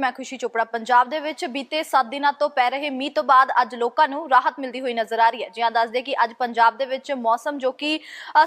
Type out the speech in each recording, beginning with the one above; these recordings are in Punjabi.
ਤੇ ਮੈਂ ਖੁਸ਼ੀ ਚੋਪੜਾ। ਪੰਜਾਬ ਦੇ ਵਿੱਚ ਬੀਤੇ 7 ਦਿਨਾਂ ਤੋਂ ਪੈ ਰਹੇ ਮੀਂਹ ਤੋਂ ਬਾਅਦ ਅੱਜ ਲੋਕਾਂ ਨੂੰ ਰਾਹਤ ਮਿਲਦੀ ਹੋਈ ਨਜ਼ਰ ਆ ਰਹੀ ਹੈ। ਜਿਹਾਂ ਦੱਸਦੇ ਕਿ ਅੱਜ ਪੰਜਾਬ ਦੇ ਵਿੱਚ ਮੌਸਮ ਜੋ ਕਿ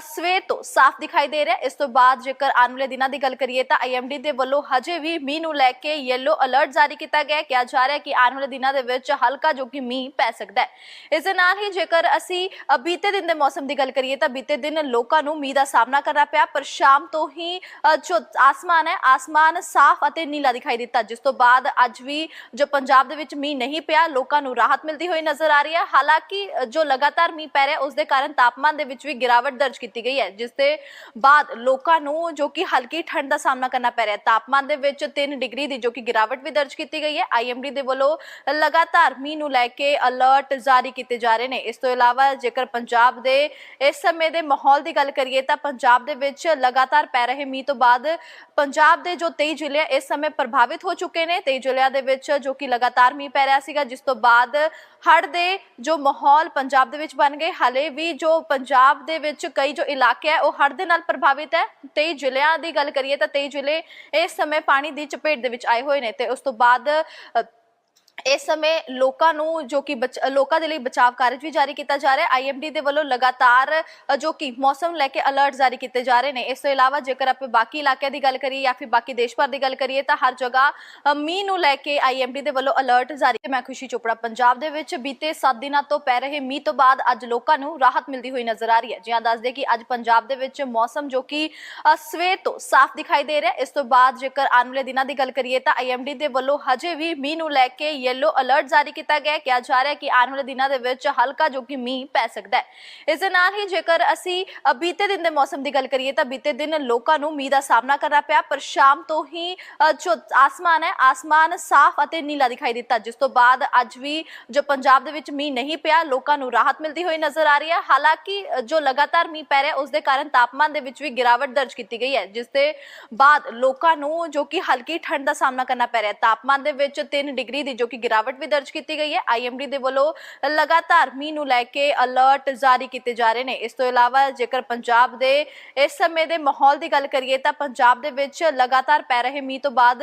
ਸਵੇਰ ਤੋਂ ਸਾਫ਼ ਦਿਖਾਈ ਦੇ ਰਿਹਾ ਇਸ ਤੋਂ ਬਾਅਦ ਜੇਕਰ ਆਉਣ ਵਾਲੇ ਦਿਨਾਂ ਦੀ ਗੱਲ ਕਰੀਏ ਤਾਂ ਆਈਐਮਡੀ ਦੇ ਵੱਲੋਂ ਹਜੇ ਵੀ ਮੀਂਹ ਨੂੰ ਲੈ ਕੇ ਯੈਲੋ ਅਲਰਟ ਜਾਰੀ ਕੀਤਾ ਗਿਆ ਹੈ। ਕਿਹਾ ਜਾ ਰਿਹਾ ਹੈ ਕਿ ਆਉਣ ਵਾਲੇ ਦਿਨਾਂ ਦੇ ਵਿੱਚ ਹਲਕਾ ਜੋ ਕਿ ਮੀਂਹ ਪੈ ਸਕਦਾ ਹੈ। ਇਸ ਦੇ ਨਾਲ ਹੀ ਜੇਕਰ ਅਸੀਂ ਬੀਤੇ ਦਿਨ ਦੇ ਮੌਸਮ ਦੀ ਗੱਲ ਕਰੀਏ ਤਾਂ ਬੀਤੇ ਦਿਨ ਲੋਕਾਂ ਨੂੰ ਮੀਂਹ ਦਾ ਸਾਹਮਣਾ ਕਰਨਾ ਪਿਆ। ਪਰ ਸ਼ਾਮ ਤੋਂ ਹੀ ਜੋ ਆਸਮਾਨ ਹੈ, ਆਸਮਾਨ ਸਾਫ਼ ਅਤੇ ਨੀਲਾ ਦਿਖਾਈ ਦਿੱਤਾ, ਜਿਸ ਤੋਂ ਬਾਅਦ ਅੱਜ ਵੀ ਜੋ ਪੰਜਾਬ ਦੇ ਵਿੱਚ ਮੀਂਹ ਨਹੀਂ ਪਿਆ, ਲੋਕਾਂ ਨੂੰ ਰਾਹਤ ਮਿਲਦੀ ਹੋਈ ਨਜ਼ਰ ਆ ਰਹੀ ਹੈ। ਹਾਲਾਂਕਿ ਜੋ ਲਗਾਤਾਰ ਮੀਂਹ ਪੈ ਰਿਹਾ ਉਸ ਦੇ ਕਾਰਨ ਤਾਪਮਾਨ ਦੇ ਵਿੱਚ ਵੀ ਗਿਰਾਵਟ ਦਰਜ ਕੀਤੀ ਗਈ ਹੈ, ਜਿਸ ਦੇ ਬਾਅਦ ਲੋਕਾਂ ਨੂੰ ਜੋ ਕਿ ਹਲਕੀ ਠੰਡ ਦਾ ਸਾਹਮਣਾ ਕਰਨਾ ਪੈ ਰਿਹਾ ਤਾਪਮਾਨ ਦੇ ਵਿੱਚ 3 ਡਿਗਰੀ ਦੀ ਜੋ ਕਿ ਗਿਰਾਵਟ ਵੀ ਦਰਜ ਕੀਤੀ ਗਈ ਹੈ। ਆਈਐਮਡੀ ਦੇ ਵੱਲੋਂ ਲਗਾਤਾਰ ਮੀਂਹ ਨੂੰ ਲੈ ਕੇ ਅਲਰਟ ਜਾਰੀ ਕੀਤੇ ਜਾ ਰਹੇ ਨੇ। ਇਸ ਤੋਂ ਇਲਾਵਾ ਜੇਕਰ ਪੰਜਾਬ ਦੇ ਇਸ ਸਮੇਂ ਦੇ ਮਾਹੌਲ ਦੀ ਗੱਲ ਕਰੀਏ, ਤਾਂ ਪੰਜਾਬ ਦੇ ਵਿੱਚ ਲਗਾਤਾਰ ਪੈ ਰਹੇ ਮੀਂਹ ਤੋਂ ਬਾਅਦ ਪੰਜਾਬ ਦੇ ਜੋ 23 ਜ਼ਿਲ੍ਹੇ ਇਸ ਸਮੇਂ ਪ੍ਰਭਾਵਿਤ ਹੋ ਚੁੱਕੇ ਨੇ। 23 ਜ਼ਿਲ੍ਹਿਆਂ ਦੇ ਵਿੱਚ ਜੋ ਕਿ ਲਗਾਤਾਰ ਮੀਂਹ ਪੈ ਰਿਹਾ ਸੀਗਾ, ਜਿਸ ਤੋਂ ਬਾਅਦ ਹੜ੍ਹ ਦੇ ਜੋ ਮਾਹੌਲ ਪੰਜਾਬ ਦੇ ਵਿੱਚ ਬਣ ਗਏ। ਹਾਲੇ ਵੀ ਜੋ ਪੰਜਾਬ ਦੇ ਵਿੱਚ ਕਈ ਜੋ ਇਲਾਕੇ ਹੈ ਉਹ ਹੜ੍ਹ ਦੇ ਨਾਲ ਪ੍ਰਭਾਵਿਤ ਹੈ। 23 ਜ਼ਿਲ੍ਹਿਆਂ ਦੀ ਗੱਲ ਕਰੀਏ ਤਾਂ 23 ਜ਼ਿਲ੍ਹੇ ਇਸ ਸਮੇਂ ਪਾਣੀ ਦੀ ਚਪੇਟ ਦੇ ਵਿੱਚ ਆਏ ਹੋਏ ਨੇ ਤੇ ਉਸ ਤੋਂ ਬਾਅਦ ਇਸ ਸਮੇਂ ਲੋਕਾਂ ਨੂੰ ਜੋ ਕਿ ਬਚ- ਲੋਕਾਂ ਦੇ ਲਈ ਬਚਾਅ ਕਾਰਜ ਵੀ ਜਾਰੀ ਕੀਤਾ ਜਾ ਰਿਹਾ ਹੈ। ਆਈਐਮਡੀ ਦੇ ਵੱਲੋਂ ਲਗਾਤਾਰ ਜੋ ਕਿ ਮੌਸਮ ਲੈ ਕੇ ਅਲਰਟ ਜਾਰੀ ਕੀਤੇ ਜਾ ਰਹੇ ਨੇ। ਇਸ ਤੋਂ ਇਲਾਵਾ ਜੇਕਰ ਆਪਾਂ ਬਾਕੀ ਇਲਾਕਿਆਂ ਦੀ ਗੱਲ ਕਰੀਏ ਜਾਂ ਫਿਰ ਬਾਕੀ ਦੇਸ਼ ਭਰ ਦੀ ਗੱਲ ਕਰੀਏ ਤਾਂ ਹਰ ਜਗ੍ਹਾ ਮੀਂਹ ਨੂੰ ਲੈ ਕੇ ਆਈਐਮਡੀ ਦੇ ਵੱਲੋਂ ਅਲਰਟ ਜਾਰੀ ਮੈਂ ਖੁਸ਼ੀ ਚੋਪੜਾ, ਪੰਜਾਬ ਦੇ ਵਿੱਚ ਬੀਤੇ 7 ਦਿਨਾਂ ਤੋਂ ਪੈ ਰਹੇ ਮੀਂਹ ਤੋਂ ਬਾਅਦ ਅੱਜ ਲੋਕਾਂ ਨੂੰ ਰਾਹਤ ਮਿਲਦੀ ਹੋਈ ਨਜ਼ਰ ਆ ਰਹੀ ਹੈ। ਜਿਹਾਂ ਦੱਸਦੇ ਕਿ ਅੱਜ ਪੰਜਾਬ ਦੇ ਵਿੱਚ ਮੌਸਮ ਜੋ ਕਿ ਸਵੇਰ ਤੋਂ ਸਾਫ਼ ਦਿਖਾਈ ਦੇ ਰਿਹਾ ਇਸ ਤੋਂ ਬਾਅਦ ਜੇਕਰ ਆਉਣ ਵਾਲੇ ਦਿਨਾਂ ਦੀ ਗੱਲ ਕਰੀਏ ਤਾਂ ਆਈਐਮਡੀ ਦੇ ਵੱਲੋਂ ਹਜੇ ਵੀ ਮੀਂਹ ਨੂੰ ਲੈ ਕੇ ਯੈਲੋ ਅਲਰਟ ਜਾਰੀ ਕੀਤਾ ਗਿਆ ਕਿਹਾ ਜਾ ਰਿਹਾ ਕਿ ਆਉਣ ਵਾਲੇ ਦਿਨਾਂ ਦੇ ਵਿੱਚ ਹਲਕਾ ਜੋ ਕਿ ਮੀਂਹ ਪੈ ਸਕਦਾ ਹੈ। ਇਸ ਦੇ ਨਾਲ ਹੀ ਜੇਕਰ ਅਸੀਂ ਬੀਤੇ ਦਿਨ ਦੇ ਮੌਸਮ ਦੀ ਗੱਲ ਕਰੀਏ ਤਾਂ ਬੀਤੇ ਦਿਨ ਲੋਕਾਂ ਨੂੰ ਮੀਂਹ ਦਾ ਸਾਹਮਣਾ ਕਰਨਾ ਪਿਆ, ਪਰ ਸ਼ਾਮ ਤੋਂ ਹੀ ਜੋ ਆਸਮਾਨ ਹੈ, ਆਸਮਾਨ ਸਾਫ਼ ਅਤੇ ਨੀਲਾ ਦਿਖਾਈ ਦਿੱਤਾ, ਜਿਸ ਤੋਂ ਬਾਅਦ ਅੱਜ ਵੀ ਜੋ ਪੰਜਾਬ ਦੇ ਵਿੱਚ ਮੀਂਹ ਨਹੀਂ ਪਿਆ, ਲੋਕਾਂ ਨੂੰ ਰਾਹਤ ਮਿਲਦੀ ਹੋਈ ਨਜ਼ਰ ਆ ਰਹੀ ਹੈ। ਹਾਲਾਂਕਿ ਜੋ ਲਗਾਤਾਰ ਮੀਂਹ ਪੈ ਰਿਹਾ, ਉਸ ਦੇ ਕਾਰਨ ਤਾਪਮਾਨ ਦੇ ਵਿੱਚ ਵੀ ਗਿਰਾਵਟ ਦਰਜ ਕੀਤੀ ਗਈ ਹੈ, ਜਿਸ ਦੇ ਬਾਅਦ ਲੋਕਾਂ ਨੂੰ ਜੋ ਕਿ ਹਲਕੀ ਠੰਡ ਦਾ ਸਾਹਮਣਾ ਕਰਨਾ ਪੈ ਰਿਹਾ ਤਾਪਮਾਨ ਦੇ ਵਿੱਚ 3 ਡਿਗਰੀ ਦੀ ਜੋ ਕਿ ਗਿਰਾਵਟ ਵੀ ਦਰਜ ਕੀਤੀ ਗਈ ਹੈ। ਆਈਐਮਡੀ ਦੇ ਵੱਲੋਂ ਲਗਾਤਾਰ ਮੀਂਹ ਨੂੰ ਲੈ ਕੇ ਅਲਰਟ ਜਾਰੀ ਕੀਤੇ ਜਾ ਰਹੇ ਨੇ। ਇਸ ਤੋਂ ਇਲਾਵਾ ਜੇਕਰ ਪੰਜਾਬ ਦੇ ਇਸ ਸਮੇਂ ਦੇ ਮਾਹੌਲ ਦੀ ਗੱਲ ਕਰੀਏ ਤਾਂ ਪੰਜਾਬ ਦੇ ਵਿੱਚ ਲਗਾਤਾਰ ਪੈ ਰਹੇ ਮੀਂਹ ਤੋਂ ਬਾਅਦ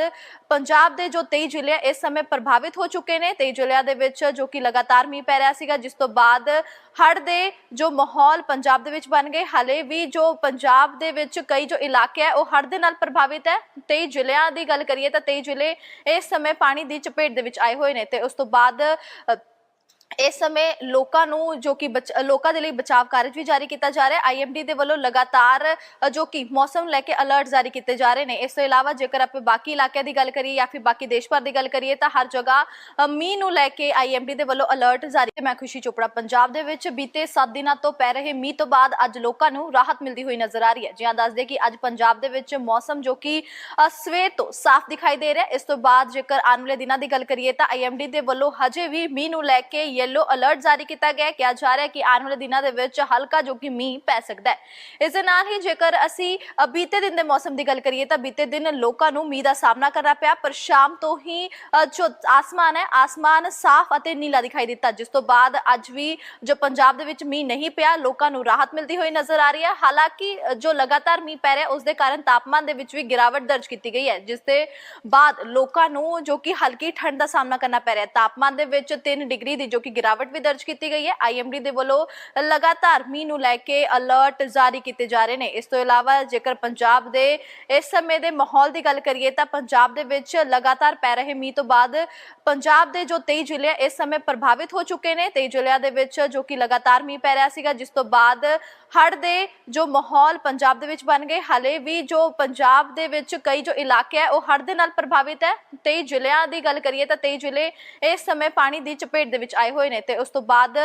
ਪੰਜਾਬ ਦੇ ਜੋ 23 ਜ਼ਿਲ੍ਹੇ ਇਸ ਸਮੇਂ ਪ੍ਰਭਾਵਿਤ ਹੋ ਚੁੱਕੇ ਨੇ। 23 ਜ਼ਿਲ੍ਹਿਆਂ ਦੇ ਵਿੱਚ ਜੋ ਕਿ ਲਗਾਤਾਰ ਮੀਂਹ ਪੈ ਰਿਹਾ ਸੀਗਾ, ਜਿਸ ਤੋਂ ਬਾਅਦ ਹੜ੍ਹ ਦੇ ਜੋ ਮਾਹੌਲ ਪੰਜਾਬ ਦੇ ਵਿੱਚ ਬਣ ਗਏ। ਹਲੇ ਵੀ ਜੋ ਪੰਜਾਬ ਦੇ ਵਿੱਚ ਕਈ ਜੋ ਇਲਾਕੇ ਹੈ ਉਹ ਹੜ੍ਹ ਦੇ ਨਾਲ ਪ੍ਰਭਾਵਿਤ ਹੈ। 23 ਜ਼ਿਲ੍ਹਿਆਂ ਦੀ ਗੱਲ ਕਰੀਏ ਤਾਂ 23 ਜ਼ਿਲ੍ਹੇ ਇਸ ਸਮੇਂ ਪਾਣੀ ਦੀ ਚਪੇਟ ਦੇ ਵਿੱਚ ਆਏ ਹੋਏ ਨੇ ਤੇ ਉਸ ਤੋਂ ਬਾਅਦ ਅ, ਇਸ ਸਮੇਂ ਲੋਕਾਂ ਨੂੰ ਜੋ ਕਿ ਬਚ- ਲੋਕਾਂ ਦੇ ਲਈ ਬਚਾਅ ਕਾਰਜ ਵੀ ਜਾਰੀ ਕੀਤਾ ਜਾ ਰਿਹਾ। ਹੈ ਆਈਐਮਡੀ ਦੇ ਵੱਲੋਂ ਲਗਾਤਾਰ ਜੋ ਕਿ ਮੌਸਮ ਲੈ ਕੇ ਅਲਰਟ ਜਾਰੀ ਕੀਤੇ ਜਾ ਰਹੇ ਨੇ। ਇਸ ਤੋਂ ਇਲਾਵਾ ਜੇਕਰ ਆਪਾਂ ਬਾਕੀ ਇਲਾਕਿਆਂ ਦੀ ਗੱਲ ਕਰੀਏ ਜਾਂ ਫਿਰ ਬਾਕੀ ਦੇਸ਼ ਭਰ ਦੀ ਗੱਲ ਕਰੀਏ ਤਾਂ ਹਰ ਜਗ੍ਹਾ ਮੀਂਹ ਨੂੰ ਲੈ ਕੇ ਆਈਐਮਡੀ ਦੇ ਵੱਲੋਂ ਅਲਰਟ ਜਾਰੀ। ਮੈਂ ਖੁਸ਼ੀ ਚੋਪੜਾ, ਪੰਜਾਬ ਦੇ ਵਿੱਚ ਬੀਤੇ 7 ਦਿਨਾਂ ਤੋਂ ਪੈ ਰਹੇ ਮੀਂਹ ਤੋਂ ਬਾਅਦ ਅੱਜ ਲੋਕਾਂ ਨੂੰ ਰਾਹਤ ਮਿਲਦੀ ਹੋਈ ਨਜ਼ਰ ਆ ਰਹੀ ਹੈ। ਜਿਹਾਂ ਦੱਸਦੇ ਕਿ ਅੱਜ ਪੰਜਾਬ ਦੇ ਵਿੱਚ ਮੌਸਮ ਜੋ ਕਿ ਸਵੇਰ ਤੋਂ ਸਾਫ਼ ਦਿਖਾਈ ਦੇ ਰਿਹਾ। ਇਸ ਤੋਂ ਬਾਅਦ ਜੇਕਰ ਆਉਣ ਵਾਲੇ ਦਿਨਾਂ ਦੀ ਗੱਲ ਕਰੀਏ ਤਾਂ ਆਈਐਮਡੀ ਦੇ ਵੱਲੋਂ ਹਜੇ ਵੀ ਮੀਂਹ ਨੂੰ ਲੈ ਕੇ ਯੈਲੋ ਅਲਰਟ ਜਾਰੀ ਕੀਤਾ ਗਿਆ ਹੈ। ਕਿਹਾ ਜਾ ਰਿਹਾ ਹੈ ਕਿ ਆਉਣ ਵਾਲੇ ਦਿਨਾਂ ਦੇ ਵਿੱਚ ਹਲਕਾ ਜੋ ਕਿ ਮੀਂਹ ਪੈ ਸਕਦਾ ਹੈ। ਇਸ ਦੇ ਨਾਲ ਹੀ ਜੇਕਰ ਅਸੀਂ ਬੀਤੇ ਦਿਨ ਦੇ ਮੌਸਮ ਦੀ ਗੱਲ ਕਰੀਏ ਤਾਂ ਬੀਤੇ ਦਿਨ ਲੋਕਾਂ ਨੂੰ ਮੀਂਹ ਦਾ ਸਾਹਮਣਾ ਕਰਨਾ ਪਿਆ, ਪਰ ਸ਼ਾਮ ਤੋਂ ਹੀ ਜੋ ਆਸਮਾਨ ਹੈ, ਆਸਮਾਨ ਸਾਫ਼ ਅਤੇ ਨੀਲਾ ਦਿਖਾਈ ਦਿੱਤਾ। ਜਿਸ ਤੋਂ ਬਾਅਦ ਅੱਜ ਵੀ ਜੋ ਪੰਜਾਬ ਦੇ ਵਿੱਚ ਮੀਂਹ ਨਹੀਂ ਪਿਆ, ਲੋਕਾਂ ਨੂੰ ਰਾਹਤ ਮਿਲਦੀ ਹੋਈ ਨਜ਼ਰ ਆ ਰਹੀ ਹੈ। ਹਾਲਾਂਕਿ ਜੋ ਲਗਾਤਾਰ ਮੀਂਹ ਪੈ ਰਿਹਾ, ਉਸ ਦੇ ਕਾਰਨ ਤਾਪਮਾਨ ਦੇ ਵਿੱਚ ਵੀ ਗਿਰਾਵਟ ਦਰਜ ਕੀਤੀ ਗਈ ਹੈ, ਜਿਸ ਦੇ ਬਾਅਦ ਲੋਕਾਂ ਨੂੰ ਜੋ ਕਿ ਹਲਕੀ ਠੰਡ ਦਾ ਸਾਹਮਣਾ ਕਰਨਾ ਪੈ ਰਿਹਾ ਤਾਪਮਾਨ ਦੇ ਵਿੱਚ 3 ਡਿਗਰੀ ਦੀ ਜੋ ਕਿ ਗਿਰਾਵਟ ਵੀ ਦਰਜ ਕੀਤੀ ਗਈ ਹੈ। ਆਈਐਮਡੀ ਦੇ ਵੱਲੋਂ ਲਗਾਤਾਰ ਮੀਂਹ ਨੂੰ ਲੈ ਕੇ ਅਲਰਟ ਜਾਰੀ ਕੀਤੇ ਜਾ ਰਹੇ ਨੇ। ਇਸ ਤੋਂ ਇਲਾਵਾ ਜੇਕਰ ਪੰਜਾਬ ਦੇ ਇਸ ਸਮੇਂ ਦੇ ਮਾਹੌਲ ਦੀ ਗੱਲ ਕਰੀਏ ਤਾਂ ਪੰਜਾਬ ਦੇ ਵਿੱਚ ਲਗਾਤਾਰ ਪੈ ਰਹੇ ਮੀਂਹ ਤੋਂ ਬਾਅਦ ਪੰਜਾਬ ਦੇ ਜੋ 23 ਜ਼ਿਲ੍ਹੇ ਇਸ ਸਮੇਂ ਪ੍ਰਭਾਵਿਤ ਹੋ ਚੁੱਕੇ ਨੇ। 23 ਜ਼ਿਲ੍ਹਿਆਂ ਦੇ ਵਿੱਚ ਜੋ ਕਿ ਲਗਾਤਾਰ ਮੀਂਹ ਪੈ ਰਿਹਾ ਸੀਗਾ, ਜਿਸ ਤੋਂ ਬਾਅਦ ਹੜ੍ਹ ਦੇ ਜੋ ਮਾਹੌਲ ਪੰਜਾਬ ਦੇ ਵਿੱਚ ਬਣ ਗਏ, ਹਾਲੇ ਵੀ ਜੋ ਪੰਜਾਬ ਦੇ ਵਿੱਚ ਕਈ ਜੋ ਇਲਾਕੇ ਹੈ ਉਹ ਹੜ੍ਹ ਦੇ ਨਾਲ ਪ੍ਰਭਾਵਿਤ ਹੈ। 23 ਜ਼ਿਲ੍ਹਿਆਂ ਦੀ ਗੱਲ ਕਰੀਏ ਤਾਂ 23 ਜ਼ਿਲ੍ਹੇ ਇਸ ਸਮੇਂ ਪਾਣੀ ਦੀ ਚਪੇਟ ਦੇ ਵਿੱਚ ਆਏ ਹੋਏ ਨੇ ਤੇ ਉਸ ਤੋਂ ਬਾਅਦ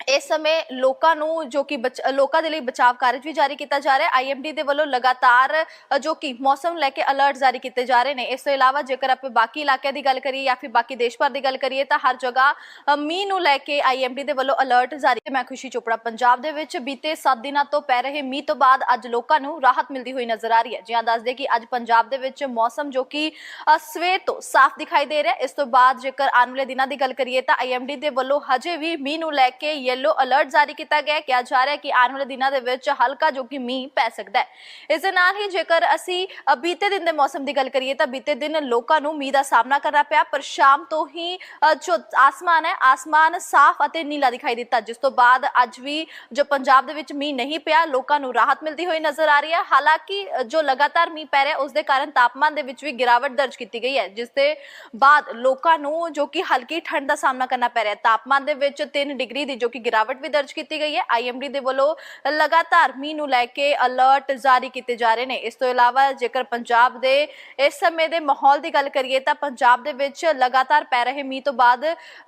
ਇਸ ਸਮੇਂ ਲੋਕਾਂ ਨੂੰ ਜੋ ਕਿ ਬਚ- ਲੋਕਾਂ ਦੇ ਲਈ ਬਚਾਵ ਕਾਰਜ ਵੀ ਜਾਰੀ ਕੀਤਾ ਜਾ ਰਿਹਾ ਹੈ। ਆਈਐਮਡੀ ਦੇ ਵੱਲੋਂ ਲਗਾਤਾਰ ਜੋ ਕਿ ਮੌਸਮ ਲੈ ਕੇ ਅਲਰਟ ਜਾਰੀ ਕੀਤੇ ਜਾ ਰਹੇ ਨੇ। ਇਸ ਤੋਂ ਇਲਾਵਾ ਜੇਕਰ ਆਪਾਂ ਬਾਕੀ ਇਲਾਕਿਆਂ ਦੀ ਗੱਲ ਕਰੀਏ ਜਾਂ ਫਿਰ ਬਾਕੀ ਦੇਸ਼ ਭਰ ਦੀ ਗੱਲ ਕਰੀਏ ਤਾਂ ਹਰ ਜਗ੍ਹਾ ਮੀਂਹ ਨੂੰ ਲੈ ਕੇ ਆਈਐਮਡੀ ਦੇ ਵੱਲੋਂ ਅਲਰਟ ਜਾਰੀ ਹੈ। ਮੈਂ ਖੁਸ਼ੀ ਚੋਪੜਾ, ਪੰਜਾਬ ਦੇ ਵਿੱਚ ਬੀਤੇ 7 ਦਿਨਾਂ ਤੋਂ ਪੈ ਰਹੇ ਮੀਂਹ ਤੋਂ ਬਾਅਦ ਅੱਜ ਲੋਕਾਂ ਨੂੰ ਰਾਹਤ ਮਿਲਦੀ ਹੋਈ ਨਜ਼ਰ ਆ ਰਹੀ ਹੈ। ਜਿਹਾਂ ਦੱਸਦੇ ਕਿ ਅੱਜ ਪੰਜਾਬ ਦੇ ਵਿੱਚ ਮੌਸਮ ਜੋ ਕਿ ਸਵੇਰ ਤੋਂ ਸਾਫ਼ ਦਿਖਾਈ ਦੇ ਰਿਹਾ ਇਸ ਤੋਂ ਬਾਅਦ ਜੇਕਰ ਆਉਣ ਵਾਲੇ ਦਿਨਾਂ ਦੀ ਗੱਲ ਕਰੀਏ ਤਾਂ ਆਈਐਮਡੀ ਦੇ ਵੱਲੋਂ ਹਜੇ ਵੀ ਮੀਂਹ ਨੂੰ ਲੈ ਕੇ ਯੈਲੋ ਅਲਰਟ ਜਾਰੀ ਕੀਤਾ ਗਿਆ ਹੈ। ਕਿਹਾ ਜਾ ਰਿਹਾ ਹੈ ਕਿ ਆਉਣ ਵਾਲੇ ਦਿਨਾਂ ਦੇ ਵਿੱਚ ਹਲਕਾ ਜੋ ਕਿ ਮੀਂਹ ਪੈ ਸਕਦਾ ਹੈ। ਇਸ ਦੇ ਨਾਲ ਹੀ ਜੇਕਰ ਅਸੀਂ ਬੀਤੇ ਦਿਨ ਦੇ ਮੌਸਮ ਦੀ ਗੱਲ ਕਰੀਏ ਤਾਂ ਬੀਤੇ ਦਿਨ ਲੋਕਾਂ ਨੂੰ ਮੀਂਹ ਦਾ ਸਾਹਮਣਾ ਕਰਨਾ ਪਿਆ, ਪਰ ਸ਼ਾਮ ਤੋਂ ਹੀ ਜੋ ਆਸਮਾਨ ਹੈ, ਆਸਮਾਨ ਸਾਫ਼ ਅਤੇ ਨੀਲਾ ਦਿਖਾਈ ਦਿੱਤਾ, ਜਿਸ ਤੋਂ ਬਾਅਦ ਅੱਜ ਵੀ ਜੋ ਪੰਜਾਬ ਦੇ ਵਿੱਚ ਮੀਂਹ ਨਹੀਂ ਪਿਆ, ਲੋਕਾਂ ਨੂੰ ਰਾਹਤ ਮਿਲਦੀ ਹੋਈ ਨਜ਼ਰ ਆ ਰਹੀ ਹੈ। ਹਾਲਾਂਕਿ ਜੋ ਲਗਾਤਾਰ ਮੀਂਹ ਪੈ ਰਿਹਾ, ਉਸ ਦੇ ਕਾਰਨ ਤਾਪਮਾਨ ਦੇ ਵਿੱਚ ਵੀ ਗਿਰਾਵਟ ਦਰਜ ਕੀਤੀ ਗਈ ਹੈ, ਜਿਸ ਦੇ ਬਾਅਦ ਲੋਕਾਂ ਨੂੰ ਜੋ ਕਿ ਹਲਕੀ ਠੰਡ ਦਾ ਸਾਹਮਣਾ ਕਰਨਾ ਪੈ ਰਿਹਾ ਤਾਪਮਾਨ ਦੇ ਵਿੱਚ 3 ਡਿਗਰੀ ਦੀ ਜੋ ਕਿ ਗਿਰਾਵਟ ਵੀ ਦਰਜ ਕੀਤੀ ਗਈ ਹੈ। ਆਈਐਮਡੀ ਦੇ ਵੱਲੋਂ ਲਗਾਤਾਰ ਮੀਂਹ ਨੂੰ ਲੈ ਕੇ ਅਲਰਟ ਜਾਰੀ ਕੀਤੇ ਜਾ ਰਹੇ ਨੇ। ਇਸ ਤੋਂ ਇਲਾਵਾ ਜੇਕਰ ਪੰਜਾਬ ਦੇ ਇਸ ਸਮੇਂ ਦੇ ਮਾਹੌਲ ਦੀ ਗੱਲ ਕਰੀਏ ਤਾਂ ਪੰਜਾਬ ਦੇ ਵਿੱਚ ਲਗਾਤਾਰ ਪੈ ਰਹੇ ਮੀਂਹ ਤੋਂ ਬਾਅਦ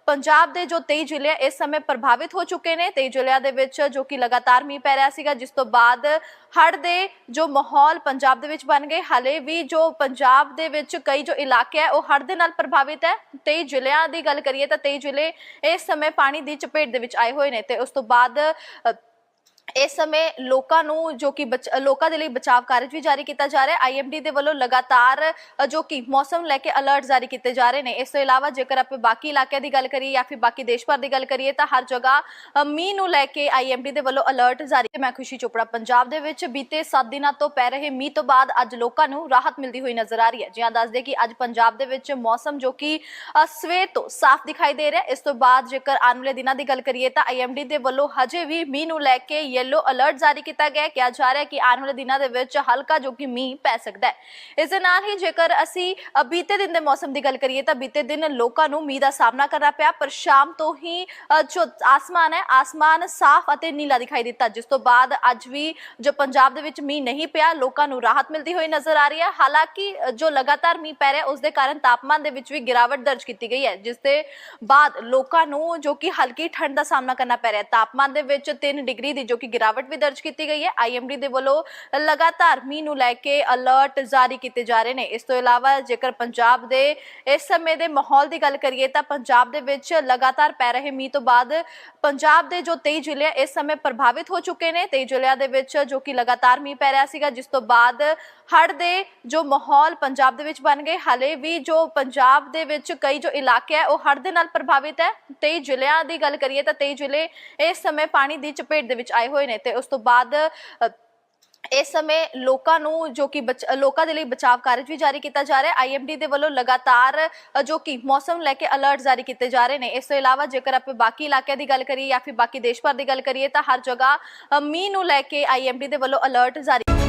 ਪੰਜਾਬ ਦੇ ਜੋ 23 ਜ਼ਿਲ੍ਹੇ ਇਸ ਸਮੇਂ ਪ੍ਰਭਾਵਿਤ ਹੋ ਚੁੱਕੇ ਨੇ। 23 ਜ਼ਿਲ੍ਹਿਆਂ ਦੇ ਵਿੱਚ ਜੋ ਕਿ ਲਗਾਤਾਰ ਮੀਂਹ ਪੈ ਰਿਹਾ ਸੀਗਾ, ਜਿਸ ਤੋਂ ਬਾਅਦ ਹੜ੍ਹ ਦੇ ਜੋ ਮਾਹੌਲ ਪੰਜਾਬ ਦੇ ਵਿੱਚ ਬਣ ਗਏ। ਹਾਲੇ ਵੀ ਜੋ ਪੰਜਾਬ ਦੇ ਵਿੱਚ ਕਈ ਜੋ ਇਲਾਕੇ ਹੈ, ਉਹ ਹੜ੍ਹ ਦੇ ਨਾਲ ਪ੍ਰਭਾਵਿਤ ਹੈ। 23 ਜ਼ਿਲ੍ਹਿਆਂ ਦੀ ਗੱਲ ਕਰੀਏ ਤਾਂ 23 ਜ਼ਿਲ੍ਹੇ ਇਸ ਸਮੇਂ ਪਾਣੀ ਦੀ ਚਪੇਟ ਦੇ ਵਿੱਚ ਆਏ ਹੋਏ ਨੇ ਤੇ ਉਸ ਤੋਂ ਬਾਅਦ ਅ, ਇਸ ਸਮੇਂ ਲੋਕਾਂ ਨੂੰ ਜੋ ਕਿ ਬਚ- ਲੋਕਾਂ ਦੇ ਲਈ ਬਚਾਵ ਕਾਰਜ ਵੀ ਜਾਰੀ ਕੀਤਾ ਜਾ ਰਿਹਾ। ਹੈ ਆਈਐਮਡੀ ਦੇ ਵੱਲੋਂ ਲਗਾਤਾਰ ਜੋ ਕਿ ਮੌਸਮ ਲੈ ਕੇ ਅਲਰਟ ਜਾਰੀ ਕੀਤੇ ਜਾ ਰਹੇ ਨੇ। ਇਸ ਤੋਂ ਇਲਾਵਾ ਜੇਕਰ ਆਪਾਂ ਬਾਕੀ ਇਲਾਕਿਆਂ ਦੀ ਗੱਲ ਕਰੀਏ ਜਾਂ ਫਿਰ ਬਾਕੀ ਦੇਸ਼ ਭਰ ਦੀ ਗੱਲ ਕਰੀਏ ਤਾਂ ਹਰ ਜਗ੍ਹਾ ਮੀਂਹ ਨੂੰ ਲੈ ਕੇ ਆਈਐਮਡੀ ਦੇ ਵੱਲੋਂ ਅਲਰਟ ਜਾਰੀ ਮੈਂ ਖੁਸ਼ੀ ਚੋਪੜਾ, ਪੰਜਾਬ ਦੇ ਵਿੱਚ ਬੀਤੇ 7 ਦਿਨਾਂ ਤੋਂ ਪੈ ਰਹੇ ਮੀਂਹ ਤੋਂ ਬਾਅਦ ਅੱਜ ਲੋਕਾਂ ਨੂੰ ਰਾਹਤ ਮਿਲਦੀ ਹੋਈ ਨਜ਼ਰ ਆ ਰਹੀ ਹੈ। ਜਿਹਾਂ ਦੱਸਦੇ ਕਿ ਅੱਜ ਪੰਜਾਬ ਦੇ ਵਿੱਚ ਮੌਸਮ ਜੋ ਕਿ ਸਵੇਰ ਤੋਂ ਸਾਫ਼ ਦਿਖਾਈ ਦੇ ਰਿਹਾ। ਇਸ ਤੋਂ ਬਾਅਦ ਜੇਕਰ ਆਉਣ ਵਾਲੇ ਦਿਨਾਂ ਦੀ ਗੱਲ ਕਰੀਏ ਤਾਂ ਆਈਐਮਡੀ ਦੇ ਵੱਲੋਂ ਹਜੇ ਵੀ ਮੀਂਹ ਨੂੰ ਲੈ ਕੇ ਯੈਲੋ ਅਲਰਟ ਜਾਰੀ ਕੀਤਾ ਗਿਆ ਕਿਹਾ ਜਾ ਰਿਹਾ ਕਿ ਆਉਣ ਵਾਲੇ ਦਿਨਾਂ ਦੇ ਵਿੱਚ ਹਲਕਾ ਜੋ ਕਿ ਮੀਂਹ ਪੈ ਸਕਦਾ ਹੈ। ਇਸ ਦੇ ਨਾਲ ਹੀ ਜੇਕਰ ਅਸੀਂ ਬੀਤੇ ਦਿਨ ਦੇ ਮੌਸਮ ਦੀ ਗੱਲ ਕਰੀਏ ਤਾਂ ਬੀਤੇ ਦਿਨ ਲੋਕਾਂ ਨੂੰ ਮੀਂਹ ਦਾ ਸਾਹਮਣਾ ਕਰਨਾ ਪਿਆ, ਪਰ ਸ਼ਾਮ ਤੋਂ ਹੀ ਜੋ ਆਸਮਾਨ ਹੈ, ਆਸਮਾਨ ਸਾਫ਼ ਅਤੇ ਨੀਲਾ ਦਿਖਾਈ ਦਿੱਤਾ। ਜਿਸ ਤੋਂ ਬਾਅਦ ਅੱਜ ਵੀ ਜੋ ਪੰਜਾਬ ਦੇ ਵਿੱਚ ਮੀਂਹ ਨਹੀਂ ਪਿਆ, ਲੋਕਾਂ ਨੂੰ ਰਾਹਤ ਮਿਲਦੀ ਹੋਈ ਨਜ਼ਰ ਆ ਰਹੀ ਹੈ। ਹਾਲਾਂਕਿ ਜੋ ਲਗਾਤਾਰ ਮੀਂਹ ਪੈ ਰਿਹਾ, ਉਸ ਦੇ ਕਾਰਨ ਤਾਪਮਾਨ ਦੇ ਵਿੱਚ ਵੀ ਗਿਰਾਵਟ ਦਰਜ ਕੀਤੀ ਗਈ ਹੈ, ਜਿਸ ਦੇ ਬਾਅਦ ਲੋਕਾਂ ਨੂੰ ਜੋ ਕਿ ਹਲਕੀ ਠੰਡ ਦਾ ਸਾਹਮਣਾ ਕਰਨਾ ਪੈ ਰਿਹਾ ਤਾਪਮਾਨ ਦੇ ਵਿੱਚ 3 ਡਿਗਰੀ ਦੀ ਜੋ ਕਿ ਗਿਰਾਵਟ ਵੀ ਦਰਜ ਕੀਤੀ ਗਈ ਹੈ। ਆਈਐਮਡੀ ਦੇ ਵੱਲੋਂ ਲਗਾਤਾਰ ਮੀਂਹ ਨੂੰ ਲੈ ਕੇ ਅਲਰਟ ਜਾਰੀ ਕੀਤੇ ਜਾ ਰਹੇ ਨੇ। ਇਸ ਤੋਂ ਇਲਾਵਾ ਜੇਕਰ ਪੰਜਾਬ ਦੇ ਇਸ ਸਮੇਂ ਦੇ ਮਾਹੌਲ ਦੀ ਗੱਲ ਕਰੀਏ ਤਾਂ ਪੰਜਾਬ ਦੇ ਵਿੱਚ ਲਗਾਤਾਰ ਪੈ ਰਹੇ ਮੀਂਹ ਤੋਂ ਬਾਅਦ ਪੰਜਾਬ ਦੇ ਜੋ 23 ਜ਼ਿਲ੍ਹੇ ਇਸ ਸਮੇਂ ਪ੍ਰਭਾਵਿਤ ਹੋ ਚੁੱਕੇ ਨੇ। 23 ਜ਼ਿਲ੍ਹਿਆਂ ਦੇ ਵਿੱਚ ਜੋ ਕਿ ਲਗਾਤਾਰ ਮੀਂਹ ਪੈ ਰਿਹਾ ਸੀਗਾ, ਜਿਸ ਤੋਂ ਬਾਅਦ ਹੜ੍ਹ ਦੇ ਜੋ ਮਾਹੌਲ ਪੰਜਾਬ ਦੇ ਵਿੱਚ ਬਣ ਗਏ। ਹਾਲੇ ਵੀ ਜੋ ਪੰਜਾਬ ਦੇ ਵਿੱਚ ਕਈ ਜੋ ਇਲਾਕੇ ਹੈ ਉਹ ਹੜ੍ਹ ਦੇ ਨਾਲ ਪ੍ਰਭਾਵਿਤ ਹੈ। 23 ਜ਼ਿਲ੍ਹਿਆਂ ਦੀ ਗੱਲ ਕਰੀਏ ਤਾਂ 23 ਜ਼ਿਲ੍ਹੇ ਇਸ ਸਮੇਂ ਪਾਣੀ ਦੀ ਚਪੇਟ ਦੇ ਵਿੱਚ ਆਏ ਹੋਏ ਨੇ ਤੇ ਉਸ ਤੋਂ ਬਾਅਦ ਇਸ ਸਮੇਂ ਲੋਕਾਂ ਨੂੰ ਜੋ ਕਿ ਲੋਕਾਂ ਦੇ ਲਈ ਬਚਾਵ ਕਾਰਜ ਵੀ ਜਾਰੀ ਕੀਤਾ ਜਾ ਰਿਹਾ ਹੈ। ਆਈਐਮਡੀ ਦੇ ਵੱਲੋਂ ਲਗਾਤਾਰ ਜੋ ਕਿ ਮੌਸਮ ਲੈ ਕੇ ਅਲਰਟ ਜਾਰੀ ਕੀਤੇ ਜਾ ਰਹੇ ਨੇ। ਇਸ ਤੋਂ ਇਲਾਵਾ ਜੇਕਰ ਆਪਾਂ ਬਾਕੀ ਇਲਾਕਿਆਂ ਦੀ ਗੱਲ ਕਰੀਏ ਜਾਂ ਫਿਰ ਬਾਕੀ ਦੇਸ਼ ਭਰ ਦੀ ਗੱਲ ਕਰੀਏ ਤਾਂ ਹਰ ਜਗ੍ਹਾ ਮੀਂਹ ਨੂੰ ਲੈ ਕੇ ਆਈਐਮਡੀ ਦੇ ਵੱਲੋਂ ਅਲਰਟ ਜਾਰੀ